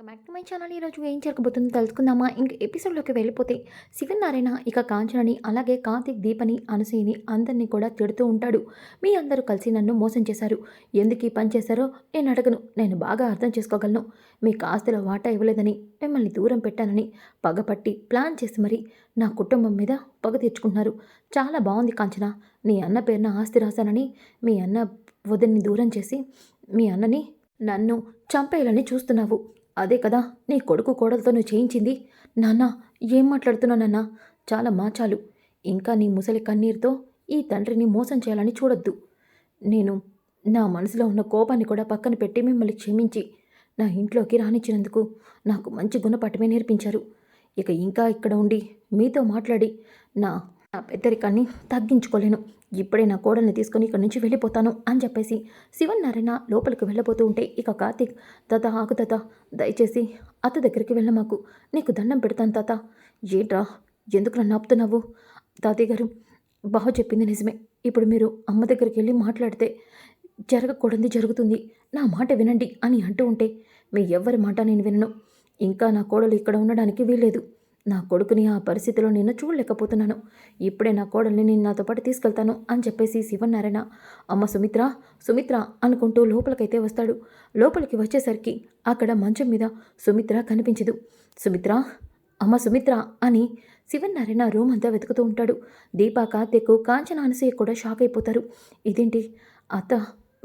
Welcome back to my channel. ఈరోజు ఏం జరగబోతుందో తెలుసుకుందామా? ఇంక ఎపిసోడ్లోకి వెళ్ళిపోతే శివన్ నారాయణ ఇక కాంచనని అలాగే కార్తిక్ దీపని అనసూయని అందరినీ కూడా తిడుతూ ఉంటాడు. మీ అందరూ కలిసి నన్ను మోసం చేశారు. ఎందుకు ఈ పని చేశారో నేను అడగను. నేను బాగా అర్థం చేసుకోగలను. మీకు ఆస్తిలో వాటా ఇవ్వలేదని మిమ్మల్ని దూరం పెట్టానని పగపట్టి ప్లాన్ చేసి మరి నా కుటుంబం మీద పగ తీర్చుకుంటున్నారు. చాలా బాగుంది కాంచన. నీ అన్న పేరున ఆస్తి రాశానని మీ అన్న వదిన్ని దూరం చేసి మీ అన్నని నన్ను చంపేయాలని చూస్తున్నావు. అదే కదా నీ కొడుకు కోడలతో నువ్వు చేయించింది. నాన్న ఏం మాట్లాడుతున్నానన్నా చాలా మాచాలు. ఇంకా నీ ముసలి కన్నీరుతో ఈ తండ్రిని మోసం చేయాలని చూడొద్దు. నేను నా మనసులో ఉన్న కోపాన్ని కూడా పక్కన పెట్టి మిమ్మల్ని క్షమించి నా ఇంట్లోకి రానిచ్చినందుకు నాకు మంచి గుణపాఠమే నేర్పించారు. ఇక ఇంకా ఇక్కడ ఉండి మీతో మాట్లాడి నా నా పెద్దరికాన్ని తగ్గించుకోలేను. ఇప్పుడే నా కోడల్ని తీసుకొని ఇక్కడి నుంచి వెళ్ళిపోతాను అని చెప్పేసి శివన్ నారాయణ లోపలికి వెళ్ళబోతూ ఉంటే ఇక కార్తీక్ తాత ఆగు తాత దయచేసి అత్త దగ్గరికి వెళ్ళమాకు నీకు దండం పెడతాను తాత. ఏంట్రా? ఎందుకు నన్ను ఆపుతున్నావు తాతయ్య గారు బాగా చెప్పింది నిజమే. ఇప్పుడు మీరు అమ్మ దగ్గరికి వెళ్ళి మాట్లాడితే జరగకూడదు జరుగుతుంది. నా మాట వినండి అని అంటూ ఉంటే మీ ఎవ్వరి మాట నేను వినను. ఇంకా నా కోడలు ఇక్కడ ఉండడానికి వీల్లేదు. నా కొడుకుని ఆ పరిస్థితిలో నేను చూడలేకపోతున్నాను. ఇప్పుడే నా కోడల్ని నేను నాతో పాటు తీసుకెళ్తాను అని చెప్పేసి శివనారాయణ అమ్మ సుమిత్ర సుమిత్ర అనుకుంటూ లోపలికైతే వస్తాడు. లోపలికి వచ్చేసరికి అక్కడ మంచం మీద సుమిత్ర కనిపించదు. సుమిత్ర అమ్మ సుమిత్ర అని శివనారాయణ రూమ్ అంతా వెతుకుతూ ఉంటాడు. దీపా కార్తీక్ కాంచన అనసూయ కూడా షాక్ అయిపోతారు. ఇదేంటి? అత్త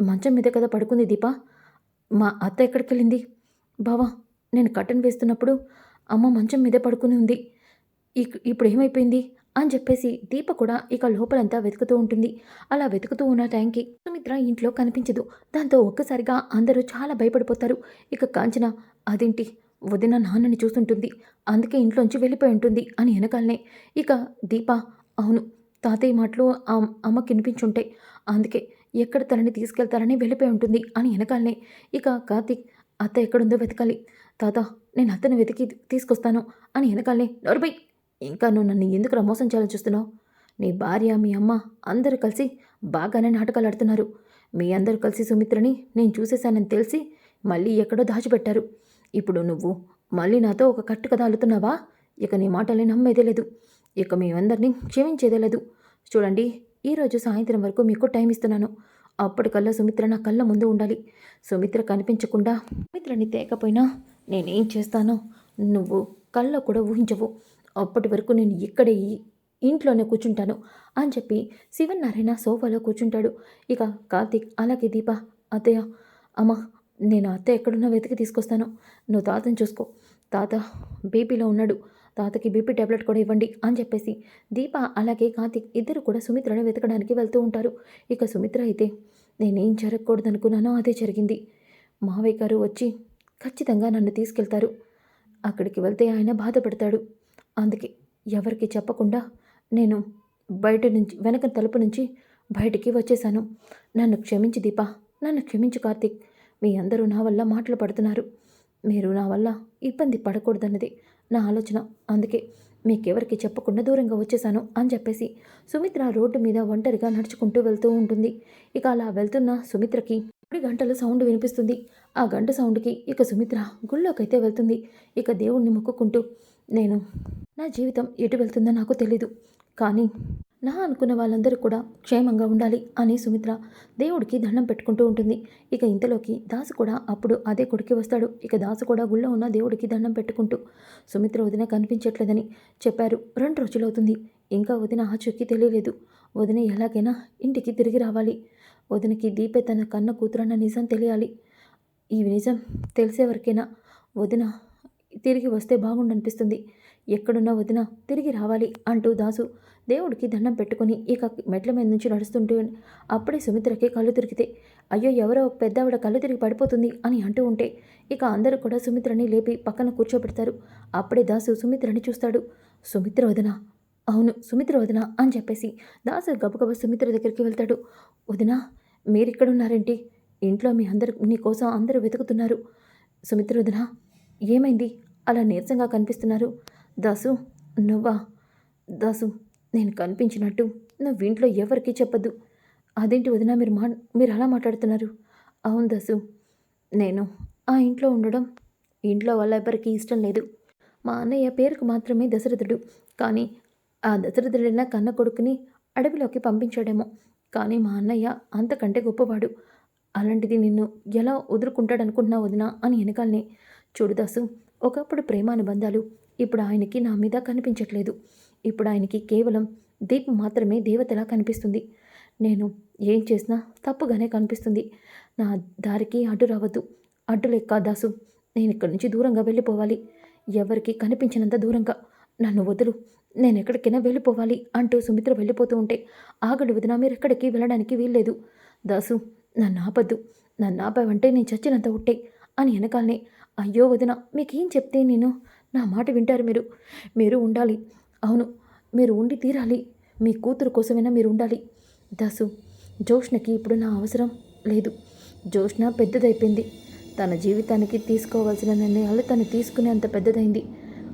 మంచం మీద కదా పడుకుంది దీపా? మా అత్త ఎక్కడికి వెళ్ళింది బావా నేను కట్టన్ వేస్తున్నప్పుడు అమ్మ మంచం మీద పడుకుని ఉంది. ఇక్- ఇప్పుడు ఏమైపోయింది అని చెప్పేసి దీప కూడా ఇక లోపలంతా వెతుకుతూ ఉంటుంది. అలా వెతుకుతూ ఉన్న టైంకి సుమిత్ర ఇంట్లో కనిపించదు. దాంతో ఒక్కసారిగా అందరూ చాలా భయపడిపోతారు. ఇక కాంచన అదేంటి? వదిన నాన్నని చూస్తుంటుంది. అందుకే ఇంట్లోంచి వెళ్ళిపోయి ఉంటుంది అని వెనకాలనే ఇక దీప అవును. తాతయ్య మాటలు అమ్మ అమ్మకి అందుకే ఎక్కడ తనని తీసుకెళ్తారని వెళ్ళిపోయి ఉంటుంది అని వెనకాలనే ఇక కార్తీక్ అత్త ఎక్కడుందో వెతకాలి. తాత నేను అత్తను వెతికి తీసుకొస్తాను అని వెనకాలనే నోరుపై ఇంకా నువ్వు నన్ను ఎందుకు మోసం చేయాలని చూస్తున్నావు? నీ భార్య మీ అమ్మ అందరూ కలిసి బాగానే నాటకాలు ఆడుతున్నారు. మీ అందరూ కలిసి సుమిత్రని నేను చూసేశానని తెలిసి మళ్ళీ ఎక్కడో దాచిపెట్టారు. ఇప్పుడు నువ్వు మళ్ళీ నాతో ఒక కట్టు కథ అల్లుతున్నావా? ఇక నీ మాటల్ని నమ్మేదే లేదు. ఇక మీ అందరినీ క్షమించేదే లేదు. చూడండి ఈరోజు సాయంత్రం వరకు మీకు టైం ఇస్తున్నాను. అప్పటికల్లా సుమిత్ర నా కళ్ళ ముందు ఉండాలి. సుమిత్ర కనిపించకుండా సుమిత్రని తేకపోయినా నేనేం చేస్తానో? నువ్వు కళ్ళ కూడా ఊహించవు. అప్పటి వరకు నేను ఇక్కడే ఇంట్లోనే కూర్చుంటాను అని చెప్పి శివనారాయణ సోఫాలో కూర్చుంటాడు. ఇక కార్తీక్ అలాగే దీప అత్తయ్య అమ్మ నేను అత్త ఎక్కడున్నా వెతికి తీసుకొస్తాను. నువ్వు తాతని చూసుకో. తాత బీపీలో ఉన్నాడు. తాతకి బీపీ టాబ్లెట్ కూడా ఇవ్వండి అని చెప్పేసి దీప అలాగే కార్తిక్ ఇద్దరు కూడా సుమిత్రను వెతకడానికి వెళ్తూ ఉంటారు. ఇక సుమిత్ర అయితే నేనేం జరగకూడదు అనుకున్నానో అదే జరిగింది. మావయ్య గారు వచ్చి ఖచ్చితంగా నన్ను తీసుకెళ్తారు. అక్కడికి వెళ్తే ఆయన బాధపడతాడు. అందుకే ఎవరికి చెప్పకుండా నేను బయట నుంచి వెనక తలుపు నుంచి బయటికి వచ్చేశాను. నన్ను క్షమించి దీప నన్ను క్షమించు కార్తీక్. మీ అందరూ నా వల్ల మాటలు పడుతున్నారు. మీరు నా వల్ల ఇబ్బంది పడకూడదన్నది నా ఆలోచన. అందుకే మీకెవరికి చెప్పకుండా దూరంగా వచ్చేసాను అని చెప్పేసి సుమిత్ర రోడ్డు మీద ఒంటరిగా నడుచుకుంటూ వెళ్తూ ఉంటుంది. ఇక అలా వెళ్తున్న సుమిత్రకి ఇప్పుడు గంటల సౌండ్ వినిపిస్తుంది. ఆ గంట సౌండ్కి ఇక సుమిత్ర గుళ్ళోకైతే వెళ్తుంది. ఇక దేవుణ్ణి మొక్కుకుంటూ నేను నా జీవితం ఎటు వెళ్తుందో నాకు తెలీదు. కానీ నా అనుకున్న వాళ్ళందరూ కూడా క్షేమంగా ఉండాలి అని సుమిత్ర దేవుడికి దండం పెట్టుకుంటూ ఉంటుంది. ఇక ఇంతలోకి దాసు కూడా అప్పుడు అదే కొడుకు వస్తాడు. ఇక దాసు కూడా గుళ్ళో ఉన్న దేవుడికి దండం పెట్టుకుంటూ సుమిత్ర వదిన కనిపించట్లేదని చెప్పారు. రెండు రోజులవుతుంది. ఇంకా వదిన ఆచూకీ తెలియలేదు. వదిన ఎలాగైనా ఇంటికి తిరిగి రావాలి. వదినకి దీపే తన కన్న కూతురన్న నిజం తెలియాలి. ఈ నిజం తెలిసేవరకైనా? వదిన తిరిగి వస్తే బాగుండనిపిస్తుంది. ఎక్కడున్నా వదిన తిరిగి రావాలి అంటూ దాసు దేవుడికి దండం పెట్టుకుని ఇక మెట్ల మీద నుంచి నడుస్తుంటే అప్పుడే సుమిత్రకి కళ్ళు తిరిగితే అయ్యో ఎవరో ఒక పెద్దవిడ కళ్ళు తిరిగి పడిపోతుంది అని అంటూ ఉంటే ఇక అందరూ కూడా సుమిత్రని లేపి పక్కన కూర్చోబెడతారు. అప్పుడే దాసు సుమిత్రని చూస్తాడు. సుమిత్ర వదిన అవును సుమిత్ర వదిన అని చెప్పేసి దాసు గబగబ సుమిత్ర దగ్గరికి వెళ్తాడు. వదిన మీరిక్కడున్నారేంటి? ఇంట్లో మీ అందరు నీకోసం అందరూ వెతుకుతున్నారు. సుమిత్ర వదిన ఏమైంది? అలా నీరసంగా కనిపిస్తున్నారు. దాసు నువ్వా? దాసు నేను కనిపించినట్టు నువ్వు ఇంట్లో ఎవరికీ చెప్పద్దు. అదేంటి వదిన మీరు మా మీరు అలా మాట్లాడుతున్నారు? అవును దాసు నేను ఆ ఇంట్లో ఉండడం ఇంట్లో వాళ్ళ ఎవరికి ఇష్టం లేదు. మా అన్నయ్య పేరుకు మాత్రమే దశరథుడు. కానీ ఆ దశరథుడైన కన్న కొడుకుని అడవిలోకి పంపించాడేమో. కానీ మా అన్నయ్య అంతకంటే గొప్పవాడు. అలాంటిది నిన్ను ఎలా వదులుకుంటాడనుకుంటున్నావు వదినా అని వెనకాలనే. చూడు దాసు ఒకప్పుడు ప్రేమానుబంధాలు ఇప్పుడు ఆయనకి నా మీద కనిపించట్లేదు. ఇప్పుడు ఆయనకి కేవలం దీపం మాత్రమే దేవతలా కనిపిస్తుంది. నేను ఏం చేసినా తప్పుగానే కనిపిస్తుంది. నా దారికి అడ్డు రావద్దు. అడ్డు లెక్క దాసు నేను ఇక్కడి నుంచి దూరంగా వెళ్ళిపోవాలి. ఎవరికి కనిపించినంత దూరంగా. నన్ను వదులు. నేను ఎక్కడికైనా వెళ్ళిపోవాలి అంటూ సుమిత్ర వెళ్ళిపోతూ ఉంటే ఆగడు వదిన మీరు ఎక్కడికి వెళ్ళడానికి వీల్లేదు. దాసు నన్ను ఆపద్దు. నన్ను ఆపావంటే నేను చచ్చినంత ఉట్టే అని వెనకాలనే అయ్యో వదిన మీకేం చెప్తే నేను నా మాట వింటారు మీరు. మీరు ఉండాలి. అవును మీరు ఉండి తీరాలి. మీ కూతురు కోసమైనా మీరు ఉండాలి. దాసు జోష్ణకి ఇప్పుడు నా అవసరం లేదు. జోష్ణ పెద్దదైపోయింది. తన జీవితానికి తీసుకోవాల్సిన నిర్ణయాలు తను తీసుకునే అంత పెద్దదైంది.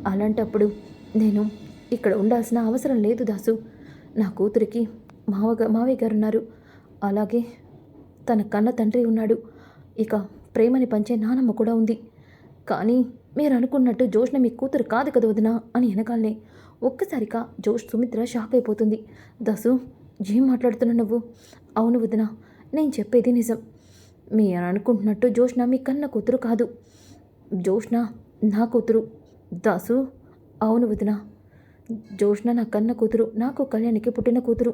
అలాంటప్పుడు నేను ఇక్కడ ఉండాల్సిన అవసరం లేదు దాసు. నా కూతురికి మావగా మావయ్య గారు ఉన్నారు అలాగే తన కన్న తండ్రి ఉన్నాడు. ఇక ప్రేమని పంచే నానమ్మ కూడా ఉంది. కానీ మీరు అనుకున్నట్టు జోష్న మీ కూతురు కాదు కదా వదినా అని వెనకాలనే ఒక్కసారిగా జోష్ సుమిత్ర షాక్ అయిపోతుంది. దసు ఏం మాట్లాడుతున్నావు నువ్వు? అవును వదినా నేను చెప్పేది నిజం. మీరు అనుకుంటున్నట్టు జోష్న మీ కన్న కూతురు కాదు. జోష్న నా కూతురు. దాసు అవును వదినా. జోష్న నా కన్న కూతురు నాకు కళ్యాణికి పుట్టిన కూతురు.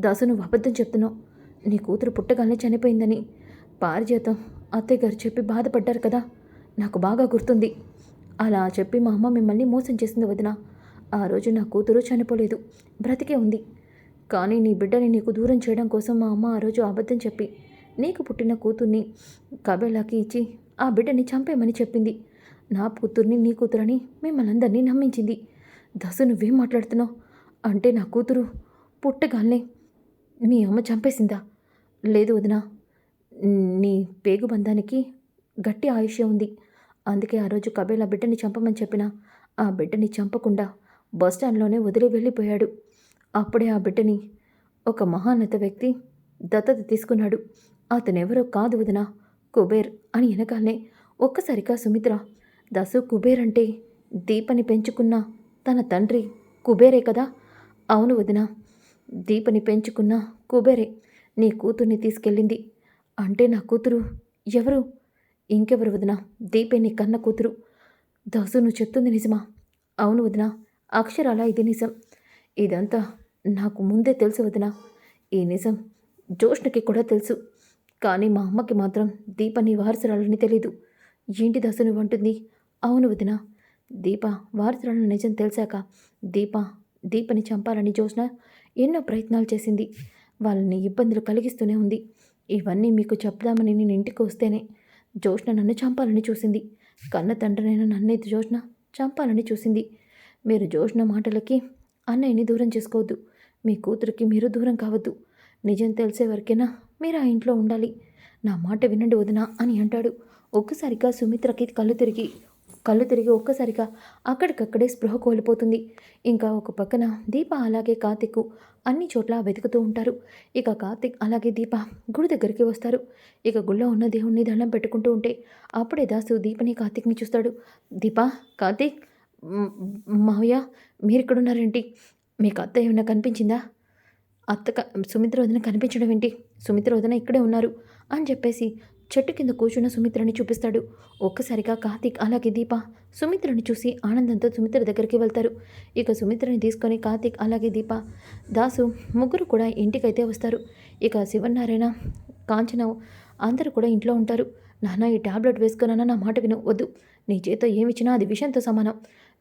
దాసు నువ్వు అబద్ధం చెప్తున్నావు. నీ కూతురు పుట్టగానే చనిపోయిందని. పారిజాతం అత్తయ్య గారు చెప్పి బాధపడ్డారు కదా. నాకు బాగా గుర్తుంది. అలా చెప్పి మా అమ్మ మిమ్మల్ని మోసం చేసింది వదిన. ఆ రోజు నా కూతురు చనిపోలేదు. బ్రతికే ఉంది. కానీ నీ బిడ్డని నీకు దూరం చేయడం కోసం మా అమ్మ ఆ రోజు అబద్ధం చెప్పి నీకు పుట్టిన కూతుర్ని కబేలాకి ఇచ్చి ఆ బిడ్డని చంపేమని చెప్పింది. నా కూతుర్ని నీ కూతురని మిమ్మల్ని అందరినీ నమ్మించింది. దశ నువ్వేం మాట్లాడుతున్నావు? అంటే నా కూతురు పుట్టగానే మీ అమ్మ చంపేసిందా? లేదు వదినా. నీ పేగు బంధానికి గట్టి ఆయుష్యం ఉంది. అందుకే ఆ రోజు కబేలా బిడ్డని చంపమని చెప్పిన. ఆ బిడ్డని చంపకుండా బస్ స్టాండ్లోనే వదిలి వెళ్ళిపోయాడు. అప్పుడే ఆ బిడ్డని ఒక మహాన్నత వ్యక్తి దత్తత తీసుకున్నాడు. అతనెవరో కాదు వదినా కుబేర్ అని వెనకాలనే ఒక్కసారిగా సుమిత్ర దసు కుబేర్ అంటే దీపని పెంచుకున్న తన తండ్రి కుబేరే కదా? అవును వదినా దీపని పెంచుకున్న కుబేరే. నీ కూతుర్ని తీసుకెళ్ళింది. అంటే నా కూతురు ఎవరు? ఇంకెవరు వదినా? దీపే నీ కన్న కూతురు. దాసు నువ్వు చెప్తుంది నిజమా? అవును వదినా అక్షరాల ఇది నిజం? ఇదంతా నాకు ముందే తెలుసు వదినా. ఈ నిజం జోష్ణకి కూడా తెలుసు. కానీ మా అమ్మకి మాత్రం దీప నీ వారసురాలని తెలీదు. ఏంటి దాసు నువ్వు అంటుంది? అవును వదినా దీప వారసురాలని నిజం తెలిసాక దీప దీపని చంపాలని జోష్న ఎన్నో ప్రయత్నాలు చేసింది. వాళ్ళని ఇబ్బందులు కలిగిస్తూనే ఉంది. ఇవన్నీ మీకు చెప్దామని నేను ఇంటికి వస్తేనే జోష్న నన్ను చంపాలని చూసింది. కన్న తండ్రినైన నన్నైతే జోష్న చంపాలని చూసింది. మీరు జోష్న మాటలకి అన్నయ్యని దూరం చేసుకోవద్దు. మీ కూతురికి మీరు దూరం కావద్దు. నిజం తెలిసే వరకైనా మీరు ఆ ఇంట్లో ఉండాలి. నా మాట వినండి వదినా అని అంటాడు. ఒక్కసారిగా సుమిత్రకి కళ్ళు తిరిగి కళ్ళు తిరిగి ఒక్కసారిగా అక్కడికక్కడే స్పృహ కోల్పోతుంది. ఇంకా ఒక పక్కన దీప అలాగే కార్తిక్ అన్ని చోట్ల వెతుకుతూ ఉంటారు. ఇక కార్తిక్ అలాగే దీప గుడి దగ్గరికి వస్తారు. ఇక గుళ్ళో ఉన్న దేవుణ్ణి దండం పెట్టుకుంటూ ఉంటే అప్పుడే దాసు దీపని కార్తిక్ని చూస్తాడు. దీప కార్తిక్ మావయ్య మీరు ఇక్కడ ఉన్నారేంటి మీకు అత్త ఏమైనా కనిపించిందా? అత్త క- సుమిత్ర వదిన కనిపించడం ఏంటి? సుమిత్ర వదిన ఇక్కడే ఉన్నారు అని చెప్పేసి చెట్టు కింద కూర్చున్న సుమిత్రని చూపిస్తాడు. ఒక్కసారిగా కార్తీక్ అలాగే దీప. సుమిత్రని చూసి ఆనందంతో సుమిత్ర దగ్గరికి వెళ్తారు. ఇక సుమిత్రని తీసుకొని కార్తీక్ అలాగే దీప. దాసు ముగ్గురు కూడా ఇంటికైతే వస్తారు. ఇక శివనారాయణ కాంచన అందరూ కూడా ఇంట్లో ఉంటారు. నాన్న ఈ టాబ్లెట్ వేసుకున్నానా? నా మాట విను వద్దు. నీ చేత ఏమిచ్చినా అది విషయంతో సమానం.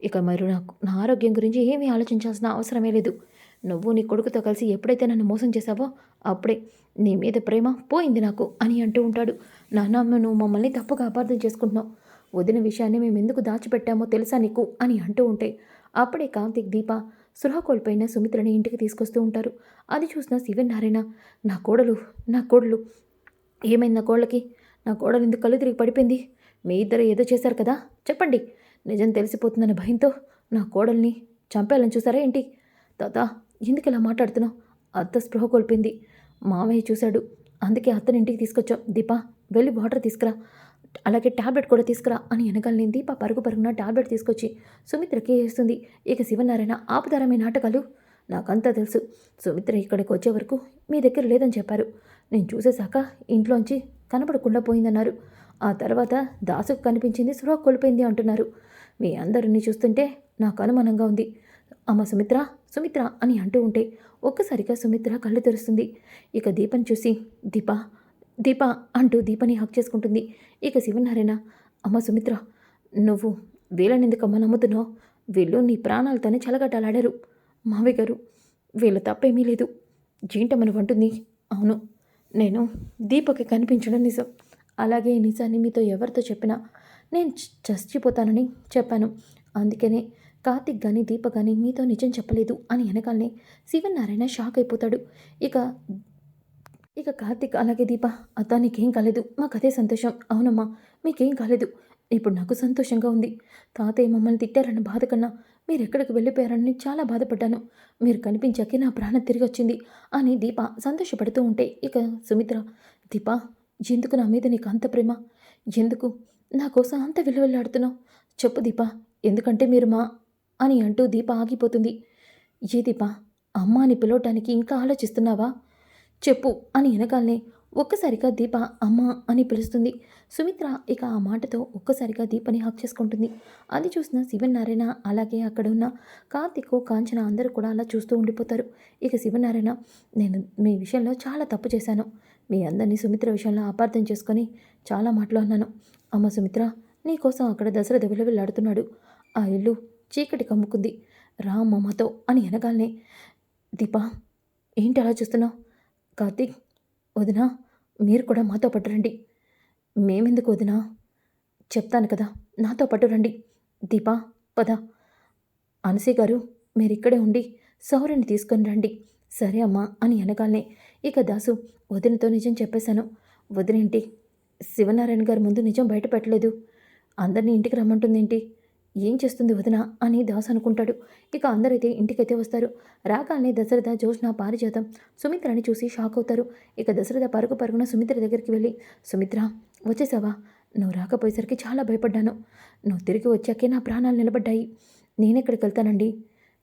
ఇక మరి నాకు నా ఆరోగ్యం గురించి ఏమీ ఆలోచించాల్సిన అవసరమే లేదు. నువ్వు నీ కొడుకుతో కలిసి ఎప్పుడైతే నన్ను మోసం చేశావో అప్పుడే నీ మీద ప్రేమ పోయింది నాకు అని అంటూ ఉంటాడు. నాన్న నువ్వు మమ్మల్ని తప్పుగా అపార్థం చేసుకుంటున్నావు. వదిన విషయాన్ని మేము ఎందుకు దాచిపెట్టామో తెలుసా నీకు అని అంటూ ఉంటే అప్పుడే కాంతిక్ దీప సృహ కోల్పోయిన సుమిత్రని ఇంటికి తీసుకొస్తూ ఉంటారు. అది చూసిన శివనారాయణ నా కోడలు నా కోడలు ఏమైంది నా కోళ్ళకి నా కోడలు ఎందుకు కళ్ళు తిరిగి పడిపోయింది? మీ ఇద్దరు ఏదో చేశారు కదా? చెప్పండి. నిజం తెలిసిపోతుందన్న భయంతో నా కోడల్ని చంపేయాలని చూసారా ఏంటి? తాత ఎందుకు ఇలా మాట్లాడుతున్నావు? అత్త స్పృహ కోల్పోయింది. మావయ్య చూశాడు. అందుకే అత్తని ఇంటికి తీసుకొచ్చాం. దీపా వెళ్ళి వాటర్ తీసుకురా. అలాగే ట్యాబ్లెట్ కూడా తీసుకురా అని వెనకాలని దీప పరుగు పరుగున టాబ్లెట్ తీసుకొచ్చి సుమిత్రకి వేస్తుంది. ఇక శివనారాయణ ఆపుతారమే నాటకాలు? నాకంతా తెలుసు. సుమిత్ర ఇక్కడికి వచ్చే వరకు మీ దగ్గర లేదని చెప్పారు. నేను చూసేశాక ఇంట్లోంచి కనపడకుండా పోయిందన్నారు. ఆ తర్వాత దాసుకు కనిపించింది స్పృహ కోల్పోయింది అంటున్నారు. మీ అందరిని చూస్తుంటే నాకు అనుమానంగా ఉంది. అమ్మ సుమిత్ర సుమిత్ర అని అంటూ ఉంటే ఒక్కసారిగా సుమిత్ర కళ్ళు తెరుస్తుంది. ఇక దీపని చూసి దీప దీప అంటూ దీపని హక్ చేసుకుంటుంది. ఇక శివనారాయణ అమ్మ సుమిత్ర నువ్వు వీళ్ళనెందుకమ్మ నమ్ముతున్నావు? వీళ్ళు నీ ప్రాణాలతోనే చలగటాలాడారు. మావి గారు వీళ్ళ తప్పేమీ లేదు. జీంటమని వంటుంది అవును నేను దీపకి కనిపించడం నిజం. అలాగే ఈ నిజాన్ని మీతో ఎవరితో చెప్పినా నేను చచ్చిపోతానని చెప్పాను. అందుకనే కార్తిక్ కానీ దీప కానీ మీతో నిజం చెప్పలేదు అని వెనకాలనే శివనారాయణ షాక్ అయిపోతాడు. ఇక ఇక కార్తిక్ అలాగే దీప అత్త నీకేం కాలేదు. మాకు అదే సంతోషం. అవునమ్మా మీకేం కాలేదు. ఇప్పుడు నాకు సంతోషంగా ఉంది. తాతయ్య మమ్మల్ని తిట్టారన్న బాధ కన్నా మీరు ఎక్కడికి వెళ్ళిపోయారని చాలా బాధపడ్డాను. మీరు కనిపించాకే నా ప్రాణం తిరిగి వచ్చింది అని దీప సంతోషపడుతూ ఉంటే ఇక సుమిత్ర దీప ఎందుకు నా మీద నీకు అంత ప్రేమ? ఎందుకు? నా కోసం అంత విలువలాడుతున్నావు చెప్పు దీప ఎందుకంటే మీరు మా అని అంటూ దీప ఆగిపోతుంది. ఏ దీప అమ్మ అని పిలవటానికి ఇంకా ఆలోచిస్తున్నావా? చెప్పు అని వెనకాలనే ఒక్కసారిగా దీప అమ్మ అని పిలుస్తుంది. సుమిత్ర ఇక ఆ మాటతో ఒక్కసారిగా దీపని హక్ చేసుకుంటుంది. అది చూసిన శివనారాయణ అలాగే అక్కడ ఉన్న కార్తిక్ కాంచన అందరూ కూడా అలా చూస్తూ ఉండిపోతారు. ఇక శివనారాయణ నేను మీ విషయంలో చాలా తప్పు చేశాను. మీ అందరినీ సుమిత్ర విషయంలో అపార్థం చేసుకొని చాలా మాటలు అన్నాను. అమ్మ సుమిత్ర నీకోసం అక్కడ దశరథ విలవిల్లాడుతున్నాడు ఆ ఇల్లు చీకటి కమ్ముకుంది. రా అమ్మమ్మతో అని వెనగాలనే దీపా ఏంటి అలా చూస్తున్నావు? కార్తీక్ వదినా మీరు కూడా మాతో పట్టు రండి. మేమెందుకు వదినా? చెప్తాను కదా నాతో పట్టు రండి. దీపా పద. అనసీ గారు మీరు ఇక్కడే ఉండి సౌరిని తీసుకొని రండి. సరే అమ్మా అని అనగానే ఇక దాసు వదినతో నిజం చెప్పేశాను. వదినేంటి? శివనారాయణ గారి ముందు నిజం బయట పెట్టలేదు. అందరినీ ఇంటికి రమ్మంటుందేంటి? ఏం చేస్తుంది వదిన? అని దాస్ అనుకుంటాడు. ఇక అందరైతే ఇంటికైతే వస్తారు. రాగానే దశరథ జోష్న పారిజాతం సుమిత్రని చూసి షాక్ అవుతారు. ఇక దశరథ పరుగు పరుగున సుమిత్ర దగ్గరికి వెళ్ళి సుమిత్ర వచ్చేసావా? నువ్వు రాకపోయేసరికి చాలా భయపడ్డాను. నువ్వు తిరిగి వచ్చాకే నా ప్రాణాలు నిలబడ్డాయి. నేనెక్కడికి వెళ్తానండి?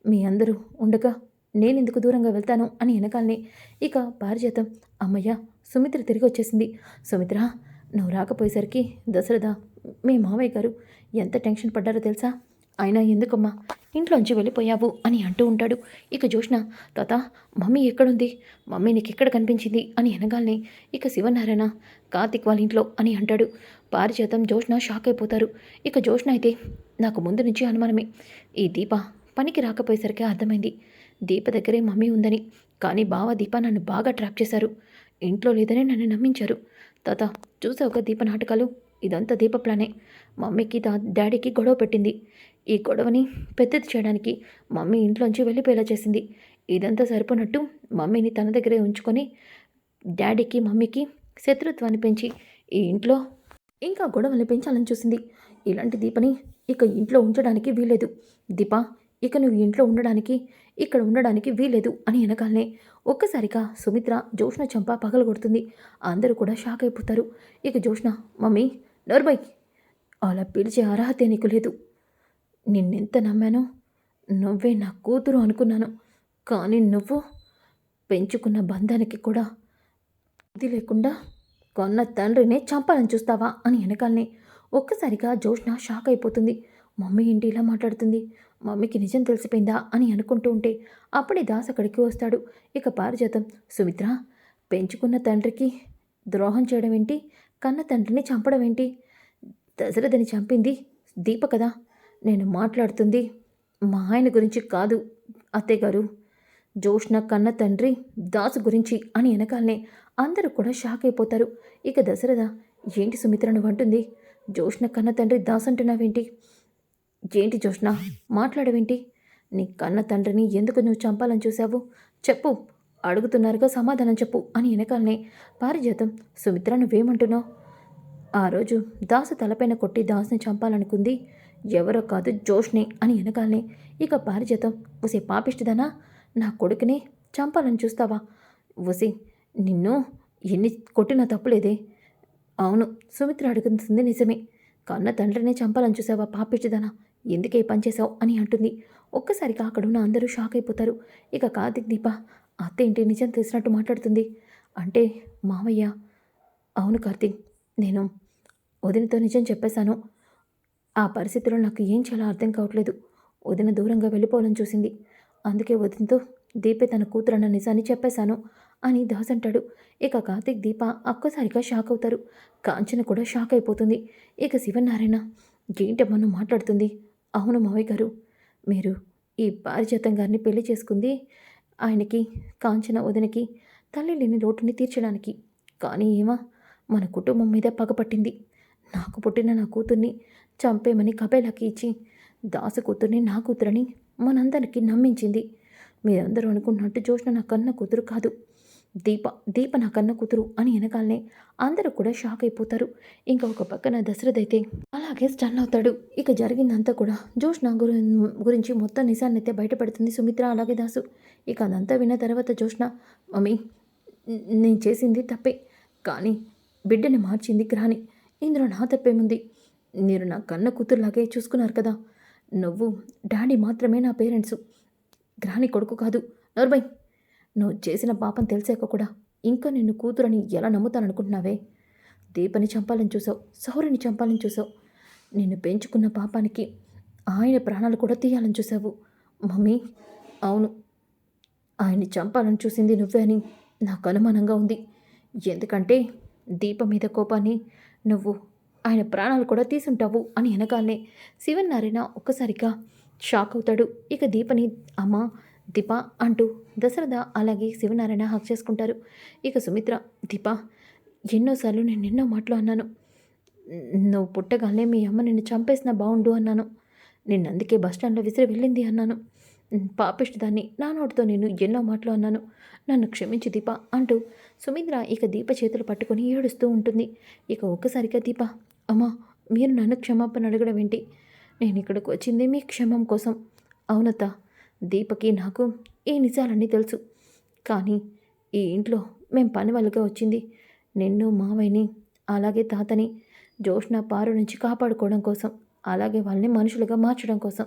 మీ అందరూ ఉండగా నేనెందుకు దూరంగా వెళ్తాను? అని వెనకాలనే. ఇక పారిజాతం అమ్మయ్య సుమిత్ర తిరిగి వచ్చేసింది. సుమిత్ర నువ్వు రాకపోయేసరికి దశరథ మీ మావయ్య గారు ఎంత టెన్షన్ పడ్డారో తెలుసా? అయినా ఎందుకమ్మా? ఇంట్లోంచి వెళ్ళిపోయావు అని అంటూ ఉంటాడు. ఇక జోష్న తాత మమ్మీ ఎక్కడుంది? మమ్మీ నీకు ఎక్కడ కనిపించింది? అని అనగానే ఇక శివనారాయణ కార్తిక్ వాళ్ళ ఇంట్లో అని అంటాడు. పారిజాతం జోష్న షాక్ అయిపోతారు. ఇక జోష్న అయితే నాకు ముందు నుంచి అనుమానమే. ఈ దీప పనికి రాకపోయేసరికి అర్థమైంది. దీప దగ్గరే మమ్మీ ఉందని కానీ బావ దీప నన్ను బాగా ట్రాప్ చేశారు. ఇంట్లో లేదని నన్ను నమ్మించారు. తాత చూసావుగా దీప నాటకాలు ఇదంతా దీప ప్లానే. మమ్మీకి దా డాడీకి గొడవ పెట్టింది. ఈ గొడవని పెద్దది చేయడానికి మమ్మీ ఇంట్లోంచి వెళ్ళిపోయేలా చేసింది. ఇదంతా సరిపోనట్టు మమ్మీని తన దగ్గరే ఉంచుకొని డాడీకి మమ్మీకి శత్రుత్వాన్ని పెంచి ఈ ఇంట్లో ఇంకా గొడవల్ని పెంచాలని చూసింది. ఇలాంటి దీపని ఇక ఇంట్లో ఉంచడానికి వీలేదు దీప ఇక నువ్వు ఇంట్లో ఉండడానికి ఇక్కడ ఉండడానికి వీలేదు అని వెనకాలనే ఒక్కసారిగా సుమిత్ర జోష్న చంప పగలగొడుతుంది. అందరూ కూడా షాక్ అయిపోతారు. ఇక జోష్న మమ్మీ నర్బై అలా పిలిచే అర్హత నీకు లేదు. నిన్నెంత నమ్మానో? నువ్వే నా కూతురు అనుకున్నాను. కానీ నువ్వు పెంచుకున్న బంధానికి కూడా ఇది లేకుండా కొన్న తండ్రినే చంపాలని చూస్తావా? అని వెనకాలనే ఒక్కసారిగా జోష్న షాక్ అయిపోతుంది. మమ్మీ ఏంటి ఇలా మాట్లాడుతుంది? మమ్మీకి నిజం తెలిసిపోయిందా అని అనుకుంటూ ఉంటే అప్పుడే దాస్ అక్కడికి వస్తాడు. ఇక పారిజాతం సుమిత్ర పెంచుకున్న తండ్రికి ద్రోహం చేయడం ఏంటి? కన్న తండ్రిని చంపడం ఏంటి? దశరథని చంపింది దీప కదా? నేను మాట్లాడుతుంది మా ఆయన గురించి కాదు అత్తయ్య గారు. జోష్ణ కన్న తండ్రి దాసు గురించి అని వెనకాలనే అందరూ కూడా షాక్ అయిపోతారు. ఇక దశరథ ఏంటి సుమిత్ర వంటుంది అంటుంది కన్న తండ్రి దాస్ అంటున్నావేంటి? ఏంటి జోష్ణ మాట్లాడవేంటి? నీ కన్న తండ్రిని ఎందుకు నువ్వు చంపాలని చూసావు చెప్పు. అడుగుతున్నారుగా సమాధానం చెప్పు అని వెనకాలనే పారిజాతం. సుమిత్ర నువ్వేమంటున్నావు? ఆ రోజు దాసు తలపైన కొట్టి దాసుని చంపాలనుకుంది ఎవరో కాదు జోష్నే అని వెనకాలనే. ఇక పారిజాతం ఉసే పాపిష్టిదనా? నా కొడుకునే చంపాలని చూస్తావా? ఉసి నిన్ను ఎన్ని కొట్టినా తప్పులేదే. అవును సుమిత్ర అడుగుతుంది నిజమే. కన్న తండ్రినే చంపాలని చూసావా పాపించదనా ఎందుకే పని చేసావు అని అంటుంది. ఒక్కసారిగా అక్కడున్న అందరూ షాక్ అయిపోతారు. ఇక కార్తిక్ దీప అత్త ఏంటి నిజం తెలిసినట్టు మాట్లాడుతుంది. అంటే మావయ్య అవును కార్తీక్ నేను వదినతో నిజం చెప్పేశాను. ఆ పరిస్థితిలో నాకు ఏం చాలా అర్థం కావట్లేదు. వదిన దూరంగా వెళ్ళిపోవాలని చూసింది. అందుకే వదినతో దీపే తన కూతురన్న నిజాన్ని చెప్పేశాను. అని దాస్ అంటాడు. ఇక కార్తీక్ దీప ఒక్కసారిగా షాక్ అవుతారు. కాంచన కూడా షాక్ అయిపోతుంది. ఇక శివనారాయణ ఏంటమ్మా నువ్వు మాట్లాడుతుంది? అవును మావయ్య గారు. మీరు ఈ పారిజాతం గారిని పెళ్ళి చేసుకుంది ఆయనకి కాంచన వదినకి తల్లి లేని లోటుని తీర్చడానికి. కానీ ఏమా మన కుటుంబం మీద పగపట్టింది నాకు పుట్టిన నా కూతుర్ని చంపేమని కబేలాకి ఇచ్చి దాసు కూతుర్ని నా కూతురని మనందరికీ నమ్మించింది. మీరందరూ అనుకున్నట్టు జోష్న నా కన్న కూతురు కాదు. దీప దీప నా కన్న కూతురు అని వెనకాలనే అందరూ కూడా షాక్ అయిపోతారు. ఇంకా ఒక పక్కన దశరథ్ అయితే అలాగే స్టన్ అవుతాడు. ఇక జరిగిందంతా కూడా జోష్న గురి గురించి మొత్తం నిజాన్ని అయితే బయటపడుతుంది సుమిత్ర అలాగే దాసు. ఇక అదంతా విన్న తర్వాత జోష్న మమ్మీ నేను చేసింది తప్పే. కానీ బిడ్డని మార్చింది గ్రాని. ఇందులో నా తప్పేముంది? మీరు నా కన్న కూతురులాగే చూసుకున్నారు కదా. నువ్వు డాడీ మాత్రమే నా పేరెంట్స్. గ్రాని కొడుకు కాదు. నోర్బై నువ్వు చేసిన పాపం తెలిసాక కూడా ఇంకా నిన్ను కూతురని ఎలా నమ్ముతాననుకుంటున్నావే? దీపని చంపాలని చూసావు సౌరిని చంపాలని చూసావు. నిన్ను పెంచుకున్న పాపానికి ఆయన ప్రాణాలు కూడా తీయాలని చూసావు. మమ్మీ అవును. ఆయన్ని చంపాలని చూసింది నువ్వే అని నాకు అనుమానంగా ఉంది. ఎందుకంటే దీప మీద కోపాన్ని నువ్వు ఆయన ప్రాణాలు కూడా తీసుంటావు అని వెనకాలనే శివనారాయణ ఒక్కసారిగా షాక్ అవుతాడు. ఇక దీపని అమ్మ దీప అంటూ దశరథ అలాగే శివనారాయణ హక్ చేసుకుంటారు. ఇక సుమిత్ర దీప ఎన్నోసార్లు నేను ఎన్నో మాటలు అన్నాను. నువ్వు పుట్టగానే మీ అమ్మ నిన్ను చంపేసినా బాగుండు అన్నాను. నిన్న అందుకే బస్టాండ్లో విసిరి వెళ్ళింది అన్నాను. పాపిష్టి దాన్ని నా నోటితో నేను ఎన్నో మాటలు అన్నాను. నన్ను క్షమించి దీప అంటూ సుమిత్ర ఇక దీప చేతులు పట్టుకొని ఏడుస్తూ ఉంటుంది. ఇక ఒక్కసారిగా దీప అమ్మా మీరు నన్ను క్షమాపణ అడగడం ఏంటి? నేను ఇక్కడికి వచ్చింది మీ క్షమం కోసం. అవునత్తా దీపకి నాకు ఈ నిజాలన్నీ తెలుసు. కానీ ఈ ఇంట్లో మేం పని వాళ్ళగా వచ్చింది. నిన్ను మావయ్యని అలాగే తాతని జోష్ణ పారు నుంచి కాపాడుకోవడం కోసం అలాగే వాళ్ళని మనుషులుగా మార్చడం కోసం.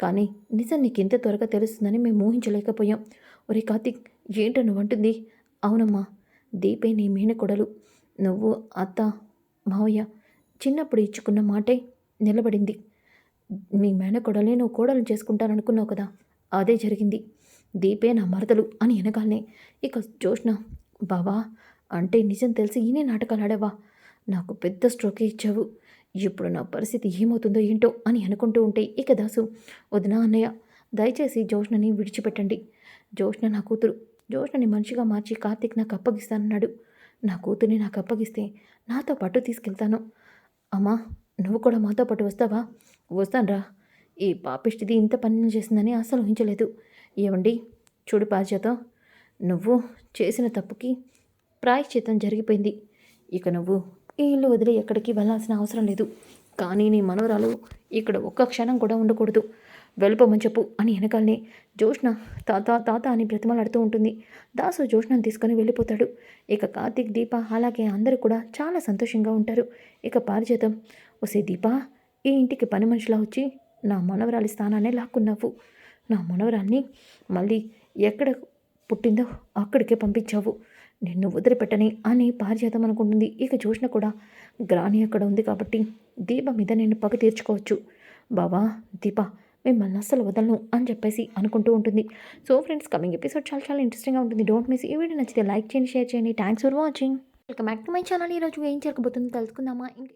కానీ నిజం నీకు ఇంత త్వరగా తెలుస్తుందని మేము ఊహించలేకపోయాం. ఒరే కార్తిక్ ఏంటో అంటుంది అవునమ్మా దీపే నీ మేనకొడలు. నువ్వు అత్త మావయ్య చిన్నప్పుడు ఇచ్చుకున్న మాటే నిలబడింది. మీ మేనకొడలే నువ్వు కోడలు చేసుకుంటాననుకున్నావు కదా. అదే జరిగింది. దీపే నా మరదలు అని వెనకాలనే ఇక జోష్న బావా అంటే నిజం తెలిసి ఈయనే నాటకాలు ఆడావా? నాకు పెద్ద స్ట్రోకే ఇచ్చావు. ఇప్పుడు నా పరిస్థితి ఏమవుతుందో ఏంటో అని అనుకుంటూ ఉంటే ఇక దాసు వదినా అన్నయ్య దయచేసి జోష్నని విడిచిపెట్టండి. జోష్న నా కూతురు. జోష్నని మనిషిగా మార్చి కార్తీక్ నాకు అప్పగిస్తానన్నాడు. నా కూతుర్ని నాకు అప్పగిస్తే నాతో పాటు తీసుకెళ్తాను. అమ్మా నువ్వు కూడా మాతో పాటు వస్తావా? వస్తానురా. ఈ పాపిష్టిది ఇంత పనులు చేసిందని అసలు ఊహించలేదు. ఏమండి? చూడు పారిచేత నువ్వు చేసిన తప్పుకి ప్రాయశ్చిత్తం జరిగిపోయింది. ఇక నువ్వు ఈ ఇల్లు వదిలి ఎక్కడికి వెళ్ళాల్సిన అవసరం లేదు. కానీ నీ మనవరాలు ఇక్కడ ఒక్క క్షణం కూడా ఉండకూడదు. వెళ్ళిపోమని చెప్పు అని వెనకాలనే జోష్ణ తాత తాత అని బ్రతిమలాడుతూ ఉంటుంది. దాసు జోష్ణను తీసుకొని వెళ్ళిపోతాడు. ఇక కార్తీక్ దీప అలాగే అందరూ కూడా చాలా సంతోషంగా ఉంటారు. ఇక పారిజాతం వసే దీప ఈ ఇంటికి పని మనిషిలా వచ్చి నా మనవరాలి స్థానాన్ని లాక్కున్నావు. నా మనవరాన్ని మళ్ళీ ఎక్కడ పుట్టిందో అక్కడికే పంపించావు. నిన్ను వదిలిపెట్టని అని పారిజాతం అనుకుంటుంది. ఇక చూసిన కూడా గ్రాని అక్కడ ఉంది కాబట్టి దీప మీద నేను పగ తీర్చుకోవచ్చు. బావా దీప మిమ్మల్ని అస్సలు వదలను అని చెప్పేసి అనుకుంటూ ఉంటుంది. సో ఫ్రెండ్స్ కమింగ్ ఎపిసోడ్ చాలా చాలా ఇంట్రెస్టింగ్గా ఉంటుంది. డోంట్ మిస్ ఈ వీడియో నచ్చితే లైక్ చేయండి షేర్ చేయండి. Thanks for watching welcome back to my channel ఈరోజు ఏం జరగబోతుందో తెలుసుకుందామా? ఇంక